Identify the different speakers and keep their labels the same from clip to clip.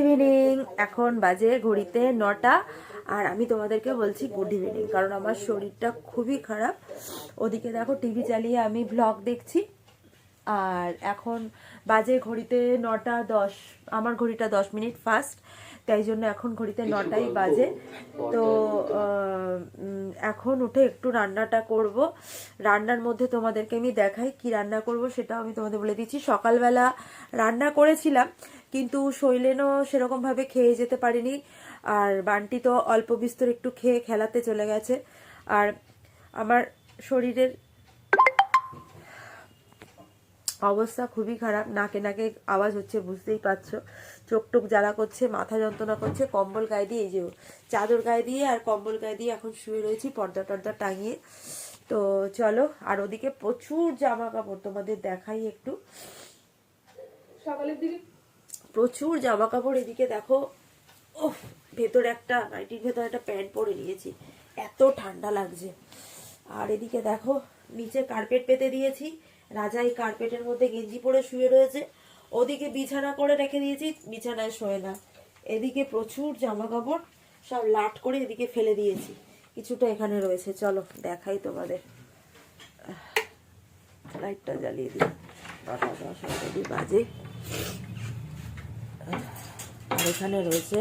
Speaker 1: Evening এখন বাজে ঘড়িতে নটা। আর আমি তোমাদেরকে বলছি গুড ইভিনিং কারণ আমার শরীরটা খুবই খারাপ। ওদিকে দেখো টিভি চালিয়ে আমি ব্লগ দেখছি। আর এখন বাজে ঘড়িতে নটা দশ, আমার ঘড়িটা দশ মিনিট ফাস্ট তাই জন্য এখন ঘড়িতে নটাই বাজে। তো এখন উঠে একটু রান্নাটা করব। রান্নার মধ্যে তোমাদেরকে আমি দেখাই কি রান্না করব, সেটাও আমি তোমাদের বলে দিচ্ছি। সকালবেলা রান্না করেছিলাম কিন্তু শৈলেনও সেরকমভাবে খেয়ে যেতে পারিনি। আর বান্টি তো অল্প বিস্তর একটু খেয়ে খেলাতে চলে গেছে। আর আমার শরীরের অবস্থা খুবই খারাপ। নাকে নাকে আওয়াজ হচ্ছে, বুঝতেই পারছ। চোখ টোক জ্বালা করছে, মাথা যন্ত্রণা করছে, কম্বল গায়ে দিয়ে এই যে চাদর গায়ে দিয়ে আর কম্বল গায়ে দিয়ে এখন শুয়ে রয়েছি, পর্দা টর্দা টাঙিয়ে। তো চলো, আর ওদিকে প্রচুর জামা কাপড় তোমাদের দেখাই একটু।
Speaker 2: সকালের দিকে
Speaker 1: প্রচুর জামা কাপড় এদিকে দেখো। ও ভেতরে একটা নাইটির ভেতরে একটা প্যান্ট পরে নিয়েছি। এত ঠান্ডা লাগছে। আর এদিকে দেখো, নিচে কার্পেট পেতে দিয়েছি। রাজা এই কার্পেটের মধ্যে গেঞ্জি পরে শুয়ে রয়েছে। ওদিকে বিছানা করে রেখে দিয়েছি, বিছানায় শোয় না। এদিকে প্রচুর জামা কাপড় সব লাট করে এদিকে ফেলে দিয়েছি। কিছুটা এখানে রয়েছে। চলো, দেখাই তোমাদের। লাইটটা জ্বালিয়ে দিই। দশ বাজে। আর এখানে রয়েছে,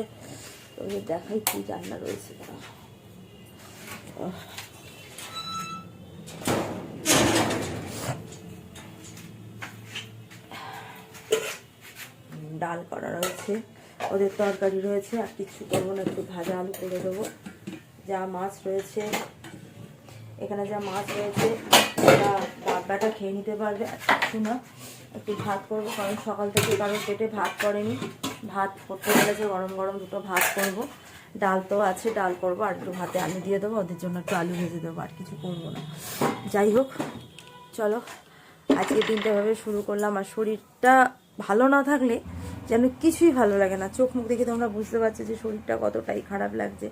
Speaker 1: ওই দেখাই কি রান্না রয়েছে। ডাল করা রয়েছে, ওদের তরকারি রয়েছে, আর কিছু করব না, একটু ভাজা আলু করে দেবো। যা মাছ রয়েছে, এখানে যা মাছ রয়েছে ওটা বাবাটা খেয়ে নিতে পারবে, আর কিছু না, একটু ভাত করব, কারণ সকাল থেকে কারোর পেটে ভাত পড়েনি ভাত করতে গেলেছে গরম গরম দুটো ভাত করব। ডাল তো আছে, ডাল করব, আর একটু ভাতে আলু দিয়ে দেবো, ওদের জন্য একটু আলু ভেজে দেবো, আর কিছু করব না। যাই হোক, চলো, আজকে দিনটা এভাবে শুরু করলাম। আর শরীরটা ভালো না থাকলে যেন কিছুই ভালো লাগে না। চোখ মুখ দেখে তোমরা বুঝতে পারছ যে শরীরটা কতটাই খারাপ লাগছে।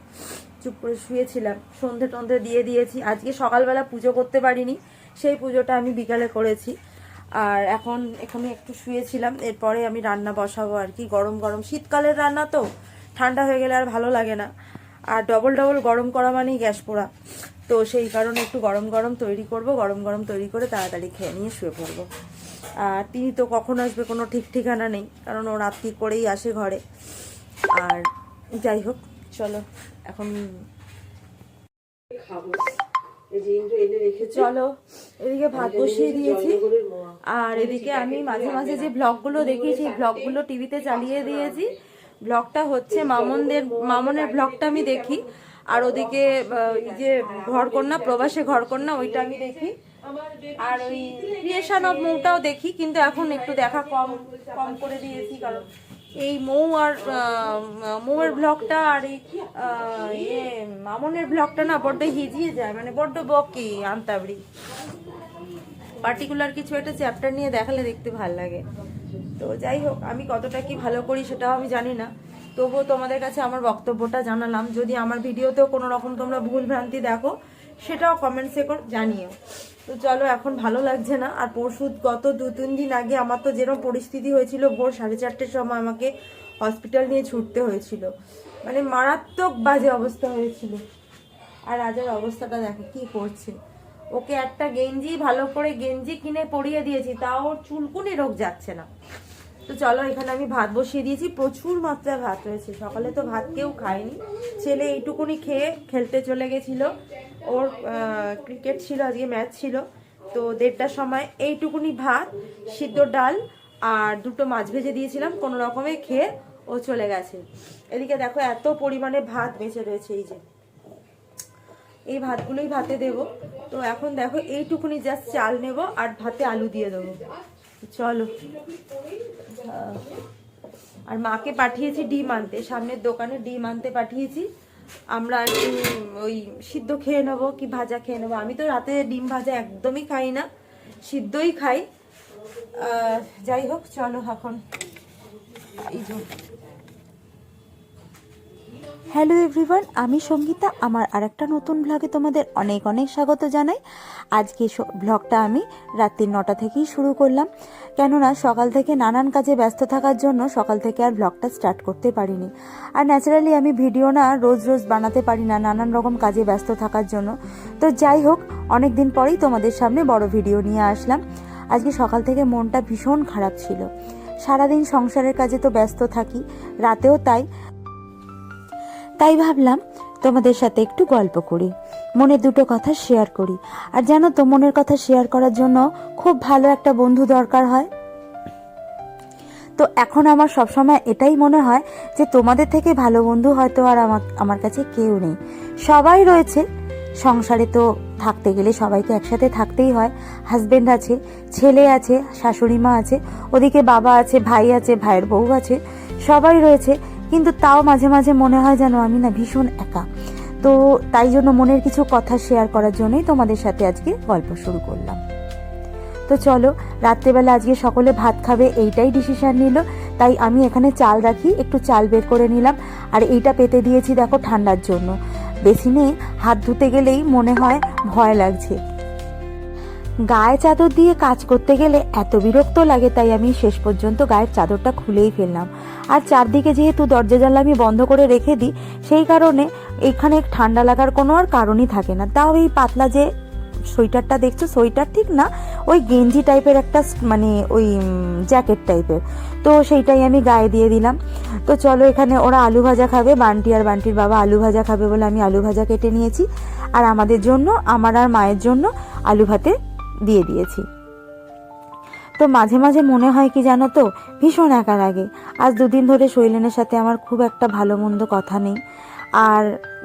Speaker 1: চুপ করে শুয়েছিলাম, সন্ধে টন্ধে দিয়ে দিয়েছি। আজকে সকালবেলা পুজো করতে পারিনি, সেই পুজোটা আমি বিকালে করেছি। আর এখন এখানে একটু শুয়েছিলাম, এরপরে আমি রান্না বসাবো আর কি। গরম গরম। শীতকালের রান্না তো ঠান্ডা হয়ে গেলে আর ভালো লাগে না। আর ডবল ডবল গরম করা মানেই গ্যাস পোড়া। তো সেই কারণে একটু গরম গরম তৈরি করব, গরম গরম তৈরি করে তাড়াতাড়ি খেয়ে নিয়ে শুয়ে পড়ব। আর তিনি তো কখন আসবে কোনো ঠিক ঠিকানা নেই, কারণ ও রাত্রি করেই আসে ঘরে। আর যাই হোক, চলো, এখন
Speaker 2: খাব
Speaker 1: চলো এদিকে ভাত বসিয়ে দিয়েছি। আর এদিকে আমি মাঝে মাঝে যে ব্লগগুলো দেখি সেই ব্লগগুলো টিভিতে চালিয়ে দিয়েছি। ব্লগটা হচ্ছে মামনদের মামনের ব্লগটা আমি দেখি। আর ওদিকে যে ঘরকন্যা প্রবাসে ঘরকন্যা ওইটা আমি দেখি। আর ওই ক্রিয়েশন অফ মৌটাও দেখি কিন্তু এখন একটু দেখা কম কম করে দিয়েছি কারণ এই মৌ আর মৌয়ের ব্লগটা আর এই ইয়ে মামনের ব্লগটা না বড্ড হিজিয়ে যায় মানে বড্ড বকি আন্তাবড়ি। পার্টিকুলার কিছু একটা চ্যাপ্টার নিয়ে দেখালে দেখতে ভালো লাগে। তো যাই হোক, আমি কতটা কি ভালো করি সেটাও আমি জানি না। তবুও তোমাদের কাছে আমার বক্তব্যটা জানালাম। যদি আমার ভিডিওতেও কোনো রকম তোমরা ভুল ভ্রান্তি দেখো সেটাও কমেন্টসে কর, জানিও। তো চলো, এখন ভালো লাগছে না। আর পরশু গত দু, তিন দিন আগে আমার তো যেরকম পরিস্থিতি হয়েছিল, ভোর সাড়ে চারটের সময় আমাকে হসপিটাল নিয়ে ছুটতে হয়েছিল। মানে মারাত্মক বাজে অবস্থা হয়েছিল। আর রাজার অবস্থাটা দেখো, কি করছে। ওকে একটা গেঞ্জি, ভালো করে গেঞ্জি কিনে পরিয়ে দিয়েছি তাও চুলকুনি রোগ যাচ্ছে না। তো চলো, এখানে আমি ভাত বসিয়ে দিয়েছি। প্রচুর মাত্রায় ভাত রয়েছে সকালে তো ভাত কেউ খায়নি। ছেলে এইটুকুনি খেয়ে খেলতে চলে গেছিল। ওর ক্রিকেট ছিল, আজকে ম্যাচ ছিল। তো দেড়টার সময় এইটুকুনি ভাত, সিদ্ধ ডাল আর দুটো মাছ ভেজে দিয়েছিলাম, কোনো রকমে খেয়ে ও চলে গেছে। এদিকে দেখো এত পরিমাণে ভাত বেঁচে রয়েছে, এই যে। এই ভাতগুলোই ভাতে দেব। তো এখন দেখো এইটুকুনি জাস্ট চাল নেব আর ভাতে আলু দিয়ে দেবো। চলো। আর মাকে পাঠিয়েছি ডিম আনতে, সামনের দোকানে ডিম আনতে পাঠিয়েছি। আমরা একটু ওই সিদ্ধ খেয়ে নেব কি ভাজা খেয়ে নেব। আমি তো রাতে ডিম ভাজা একদমই খাই না, সিদ্ধই খাই। যাই হোক, চলো এখন। এই হ্যালো এভরিওয়ান আমি সঙ্গীতা। আমার আরেকটা নতুন ব্লগে তোমাদের অনেক অনেক স্বাগত জানাই। আজকে ব্লগটা আমি রাত্রি নটা থেকেই শুরু করলাম। কেননা সকাল থেকে নানান কাজে ব্যস্ত থাকার জন্য সকাল থেকে আর ব্লগটা স্টার্ট করতে পারিনি। আর ন্যাচারালি আমি ভিডিও না রোজ রোজ বানাতে পারি না, নানান রকম কাজে ব্যস্ত থাকার জন্য। তো যাই হোক অনেক দিন পরেই তোমাদের সামনে বড় ভিডিও নিয়ে আসলাম। আজকে সকাল থেকে মনটা ভীষণ খারাপ ছিল। সারাদিন সংসারের কাজে তো ব্যস্ত থাকি, রাতেও তাই। তাই ভাবলাম তোমাদের সাথে একটু গল্প করি। মনে দুটো কথা শেয়ার করি। আর জানো তো, মনের কথা শেয়ার করার জন্য খুব ভালো একটা বন্ধু দরকার হয়। তো এখন আমার সবসময় এটাই মনে হয় যে তোমাদের থেকে ভালো বন্ধু হয়তো আর আমার আমার কাছে কেউ নেই। সবাই রয়েছে। সংসারে তো থাকতে গেলে সবাইকে একসাথে থাকতেই হয়। হাজবেন্ড আছে, ছেলে আছে শাশুড়ি মা আছে, ওদিকে বাবা আছে, ভাই আছে, ভাইয়ের বউ আছে, সবাই রয়েছে। কিন্তু তাও মাঝে মাঝে মনে হয় যেন আমি না ভীষণ একা। তো তাই জন্য মনের কিছু কথা শেয়ার করার জন্যই তোমাদের সাথে আজকে গল্প শুরু করলাম। তো চলো, রাত্রেবেলা আজকে সকলে ভাত খাবে এইটাই ডিসিশন নিল। তাই আমি এখানে চাল রাখি, একটু চাল বের করে নিলাম। আর এইটা পেতে দিয়েছি দেখো ঠান্ডার জন্য। বেসিনে হাত ধুতে গেলেই মনে হয় ভয় লাগছে। গায়ে চাদর দিয়ে কাজ করতে গেলে এত বিরক্ত লাগে, তাই আমি শেষ পর্যন্ত গায়ের চাদরটা খুলেই ফেললাম। আর চারদিকে যেহেতু দরজা জানলা আমি বন্ধ করে রেখে দিই, সেই কারণে এখানে ঠান্ডা লাগার কোনো আর কারণই থাকে না। তাও এই পাতলা যে সোয়েটারটা দেখছ, সোয়েটার ঠিক না, ওই গেঞ্জি টাইপের একটা মানে ওই জ্যাকেট টাইপের। তো সেইটাই আমি গায়ে দিয়ে দিলাম। তো চলো এখানে ওরা আলু ভাজা খাবে, বান্টি আর বান্টির বাবা আলু ভাজা খাবে বলে আমি আলু ভাজা কেটে নিয়েছি। আর আমাদের জন্য, আমার আর মায়ের জন্য আলু ভাতে দিয়ে দিয়েছি। তো মাঝে মাঝে মনে হয় কি জানো তো, ভীষণ একা লাগে। আজ দুদিন ধরে শৈলেনের সাথে আমার খুব একটা ভালো মন্দ কথা নেই। আর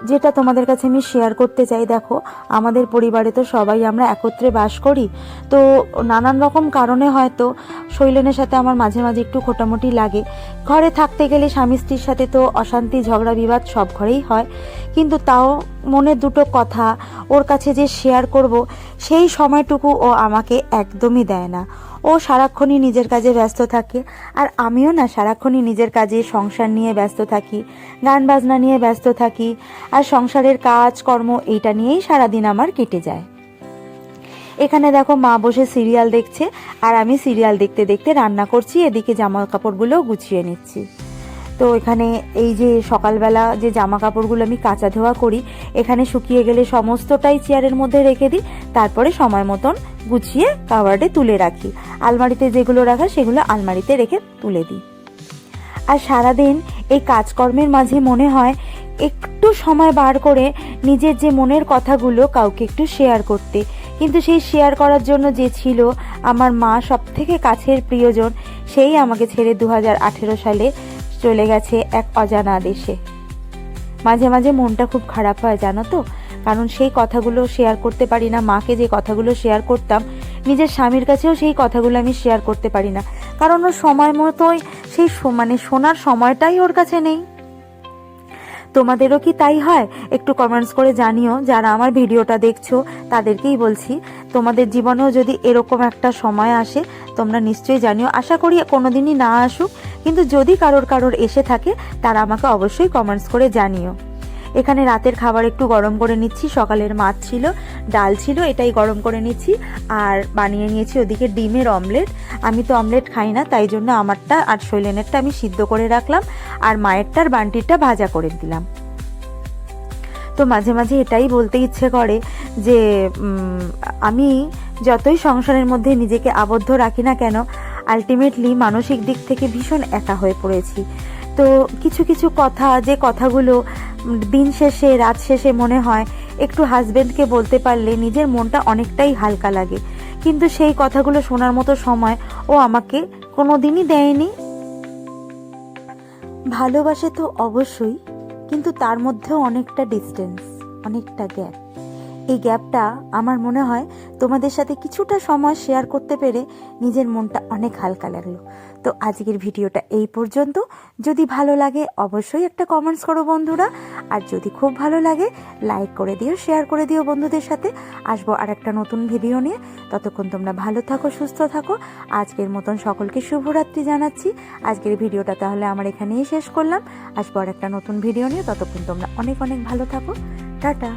Speaker 1: যেটা তোমাদের কাছে আমি শেয়ার করতে চাই, দেখো, আমাদের পরিবারে তো সবাই আমরা একত্রে বাস করি। তো নানান রকম কারণে হয়তো শৈলেনের সাথে আমার মাঝে মাঝে একটু খোটামুটি লাগে। ঘরে থাকতে গেলে স্বামী স্ত্রীর সাথে তো অশান্তি, ঝগড়া, বিবাদ সব ঘরেই হয়। কিন্তু তাও মনের দুটো কথা ওর কাছে যে শেয়ার করব, সেই সময়টুকু ও আমাকে একদমই দেয় না। ও সারাক্ষণই নিজের কাজে ব্যস্ত থাকে, আর আমিও না সারাক্ষণই নিজের কাজে, সংসার নিয়ে ব্যস্ত থাকি, গান বাজনা নিয়ে ব্যস্ত থাকি, আর সংসারের কাজ, কর্ম এইটা নিয়েই সারাদিন আমার কেটে যায়। এখানে দেখো মা বসে সিরিয়াল দেখছে, আর আমি সিরিয়াল দেখতে দেখতে রান্না করছি, এদিকে জামা কাপড়গুলো গুছিয়ে নিচ্ছি। তো এখানে এই যে সকালবেলা যে জামা কাপড়গুলো আমি কাঁচা ধোয়া করি, এখানে শুকিয়ে গেলে সমস্তটাই চেয়ারের মধ্যে রেখে দিই, তারপরে সময় মতন গুছিয়ে কাভার্ডে তুলে রাখি। আলমারিতে যেগুলো রাখা সেগুলো আলমারিতে রেখে তুলে দিই। আর সারাদিন এই কাজকর্মের মাঝে মনে হয় একটু সময় বার করে নিজের যে মনের কথাগুলো কাউকে একটু শেয়ার করতে কিন্তু সেই শেয়ার করার জন্য যে ছিল আমার মা সব থেকে কাছের প্রিয়জন, সেই আমাকে ছেড়ে দু হাজার আঠেরো সালে চলে গেছে এক অজানা দেশে। মাঝে মাঝে মনটা খুব খারাপ হয়, জানো তো? কারণ সেই কথাগুলো শেয়ার করতে পারি না, মাকে যে কথাগুলো শেয়ার করতাম, নিজের স্বামীর কাছেও সেই কথাগুলো আমি শেয়ার করতে পারি না। কারণ ওর সময় মতোই সেই মানে শোনার সময়টাই ওর কাছে নেই। তোমাদেরও কি তাই হয়? একটু কমেন্টস করে জানিও, যারা আমার ভিডিওটা দেখছ, তাদেরকেই বলছি। তোমাদের জীবনেও যদি এরকম একটা সময় আসে, তোমরা নিশ্চয়ই জানিও। আশা করি কোনোদিনই না আসুক, কিন্তু যদি কারোর কারোর এসে থাকে, তারা আমাকে অবশ্যই কমেন্টস করে জানিও। এখানে রাতের খাবার একটু গরম করে নিচ্ছি, সকালের মাছ ছিল, ডাল ছিল, এটাই গরম করে নিচ্ছি, আর বানিয়ে নিয়েছি ওদিকে ডিমের অমলেট। আমি তো অমলেট খাই না, তাই জন্য আমারটা আর শৈলেনেরটা আমি সিদ্ধ করে রাখলাম, আর মায়েরটার বান্টিরটা ভাজা করে দিলাম। তো মাঝে মাঝে এটাই বলতে ইচ্ছে করে যে আমি যতই সংসারের মধ্যে নিজেকে আবদ্ধ রাখি না কেন আলটিমেটলি মানসিক দিক থেকে ভীষণ একা হয়ে পড়েছি। তো কিছু কিছু কথা, যে কথাগুলো দিন শেষে, রাত শেষে মনে হয় একটু হাজবেন্ডকে বলতে পারলে নিজের মনটা অনেকটাই হালকা লাগে। কিন্তু সেই কথাগুলো শোনার মতো সময় ও আমাকে কোনো দিনই দেয়নি। ভালোবাসে তো অবশ্যই, কিন্তু তার মধ্যেও অনেকটা ডিস্টেন্স অনেকটা গ্যাপ এই গ্যাপটা আমার মনে হয় তোমাদের সাথে কিছুটা সময় শেয়ার করতে পেরে নিজের মনটা অনেক হালকা লাগল। তো আজকের ভিডিওটা এই পর্যন্ত। যদি ভালো লাগে অবশ্যই একটা কমেন্টস করো বন্ধুরা। আর যদি খুব ভালো লাগে লাইক করে দিও শেয়ার করে দিও বন্ধুদের সাথে। আসব আর একটা নতুন ভিডিও নিয়ে। ততক্ষণ তোমরা ভালো থাকো, সুস্থ থাকো। আজকের মতন সকলকে শুভরাত্রি জানাচ্ছি। আজকের ভিডিওটা তাহলে আমার এখানেই শেষ করলাম। আসব আর একটা নতুন ভিডিও নিয়ে। ততক্ষণ তোমরা অনেক অনেক ভালো থাকো। টাটা।